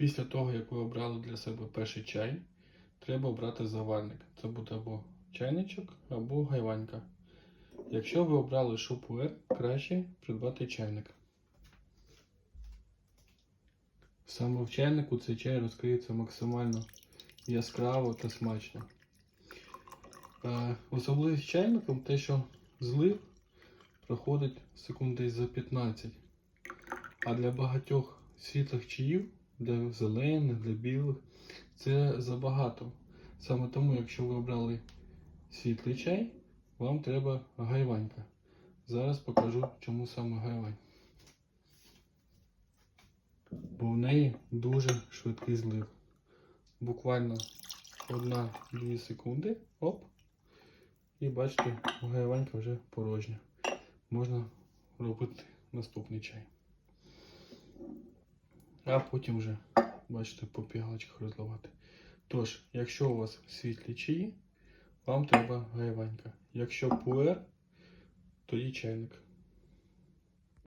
Після того, як ви обрали для себе перший чай, треба обрати заварник. Це буде або чайничок, або гайванька. Якщо ви обрали шупуер, краще придбати чайник. Саме в чайнику цей чай розкриється максимально яскраво та смачно. Е, Особливість чайником те, що злив проходить секунд десь за 15. А для багатьох світлих чаїв, для зелених, для білих, це забагато. Саме тому, якщо ви обрали світлий чай, вам треба гайванька. Зараз покажу, чому саме гайвань. Бо в неї дуже швидкий злив. Буквально 1-2 секунди. Оп. І бачите, гайванька вже порожня. Можна робити наступний чай. А потім вже, бачите, по пігалочках розливати. Тож, якщо у вас світлі чаї, вам треба гайванька. Якщо пуер, тоді чайник.